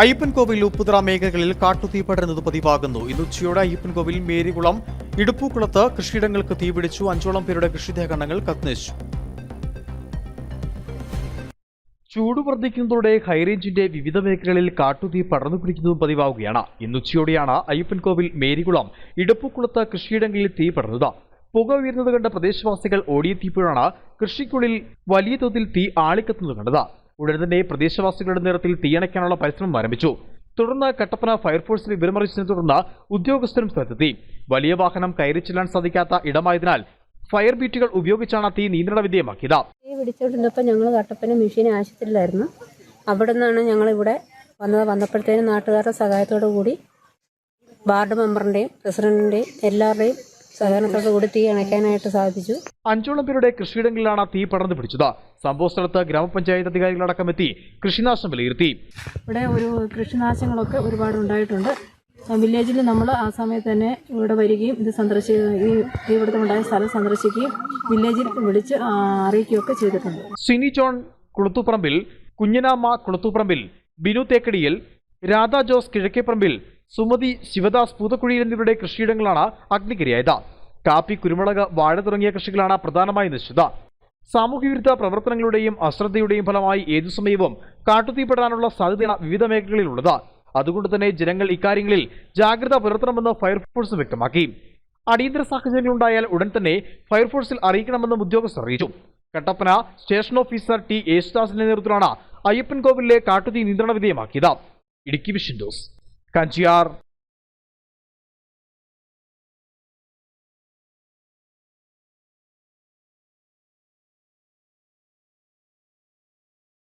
അയ്യപ്പൻകോവിൽ ഉപ്പുതറ മേഖലകളിൽ കാട്ടുതീ പടരുന്നത് പതിവാകുന്നു. ഇന്ന് ഉച്ചയോടെ അയ്യപ്പൻകോവിൽ മേരികുളം ഇടുപ്പൂക്കുളത്ത് കൃഷിയിടങ്ങൾക്ക് തീപിടിച്ചു അഞ്ചോളം പേരുടെ കൃഷിദേഹണങ്ങൾ കത്തിനശിച്ചു. ചൂട് വർദ്ധിക്കുന്നതോടെ ഹൈറേഞ്ചിന്റെ വിവിധ മേഖലകളിൽ കാട്ടുതീ പടർന്നു പിടിക്കുന്നതും പതിവാവുകയാണ് ഇന്ന് ഉച്ചയോടെയാണ് അയ്യപ്പൻകോവിൽ മേരികുളം ഇടുപ്പുക്കുളത്ത് കൃഷിയിടങ്ങളിൽ തീ പടർന്നത് പുക ഉയരുന്നത് കണ്ട പ്രദേശവാസികൾ ഓടിയെത്തിയപ്പോഴാണ് കൃഷിക്കുള്ളിൽ വലിയ തോതിൽ തീ ആളിക്കത്തുന്നത് കണ്ടത്. ഉടൻ തന്നെ പ്രദേശവാസികളുടെ നേതൃത്വത്തിൽ തീയണയ്ക്കാനുള്ള പരിശ്രമം ആരംഭിച്ചു. തുടർന്ന് കട്ടപ്പന ഫയർഫോഴ്സിൽ വിവരമറിച്ചതിനെ തുടർന്ന് ഉദ്യോഗസ്ഥരും സ്ഥലത്തെത്തി. വലിയ വാഹനം കയറി ചെല്ലാൻ സാധിക്കാത്ത ഇടമായതിനാൽ ഫയർ ബീറ്റുകൾ ഉപയോഗിച്ചാണ് തീ നിയന്ത്രണ വിധേയമാക്കിയത്. തീ പിടിച്ചോണ്ടിരുന്നപ്പോൾ ഞങ്ങൾ കട്ടപ്പന മെഷീൻ ആശുപത്രിയിലായിരുന്നു. അവിടെ നിന്നാണ് ഞങ്ങളിവിടെ വന്നത്. വന്നപ്പോഴത്തേനും നാട്ടുകാരുടെ സഹായത്തോടു കൂടി വാർഡ് മെമ്പറിന്റെയും പ്രസിഡന്റിന്റെയും എല്ലാവരുടെയും സഹകരണത്തോടു കൂടി തീ അണയ്ക്കാനായിട്ട് സാധിച്ചു. അഞ്ചോളം പേരുടെ കൃഷിയിടങ്ങളിലാണ് തീ പടർന്നു പിടിച്ചത്. സംഭവ സ്ഥലത്ത് ഗ്രാമപഞ്ചായത്ത് അധികാരികളടക്കം എത്തി കൃഷിനാശം വിലയിരുത്തി. ഇവിടെ ഒരു കൃഷിനാശങ്ങളൊക്കെ ഒരുപാട് ഉണ്ടായിട്ടുണ്ട്. വില്ലേജിൽ നമ്മൾ ആ സമയത്ത് തന്നെ ഇവിടെ വരികയും ഇത് സന്ദർശിക്കുകയും ഈ തീപിടുത്തമുണ്ടായ സ്ഥലം സന്ദർശിക്കുകയും വില്ലേജിൽ വിളിച്ച് അറിയിക്കുകയൊക്കെ ചെയ്തിട്ടുണ്ട്. സിനി ജോൺ കുളത്തൂപ്പറമ്പിൽ കുഞ്ഞനാമ്മ കുളത്തൂപ്പറമ്പിൽ ബിനു തേക്കടിയിൽ രാധാ ജോസ് കിഴക്കേപ്പറമ്പിൽ സുമതി ശിവദാസ് പൂതക്കുഴിയിൽ എന്നിവരുടെ കൃഷിയിടങ്ങളാണ് അഗ്നിക്കിരയായത് കാപ്പി കുരുമുളക് വാഴ തുടങ്ങിയ കൃഷികളാണ് പ്രധാനമായി നശിച്ചത്. സാമൂഹ്യവിരുദ്ധ പ്രവർത്തനങ്ങളുടെയും അശ്രദ്ധയുടെയും ഫലമായി ഏതു സമയവും കാട്ടുതീപ്പെടാനുള്ള സാധ്യതയാണ് വിവിധ മേഖലകളിലുള്ളത്. അതുകൊണ്ട് തന്നെ ജനങ്ങൾ ഇക്കാര്യങ്ങളിൽ ജാഗ്രത പുലർത്തണമെന്ന് ഫയർഫോഴ്സ് വ്യക്തമാക്കി. അടിയന്തര സാഹചര്യങ്ങളുണ്ടായാൽ ഉടൻ തന്നെ ഫയർഫോഴ്സിൽ അറിയിക്കണമെന്നും ഉദ്യോഗസ്ഥർ അറിയിച്ചു. കട്ടപ്പന സ്റ്റേഷൻ ഓഫീസർ ടി യേശുദാസിന്റെ നേതൃത്വത്തിലാണ് അയ്യപ്പൻ കോവിലിലെ കാട്ടുതീ നിയന്ത്രണ വിധേയമാക്കിയത്. Idukki vision Kanjiar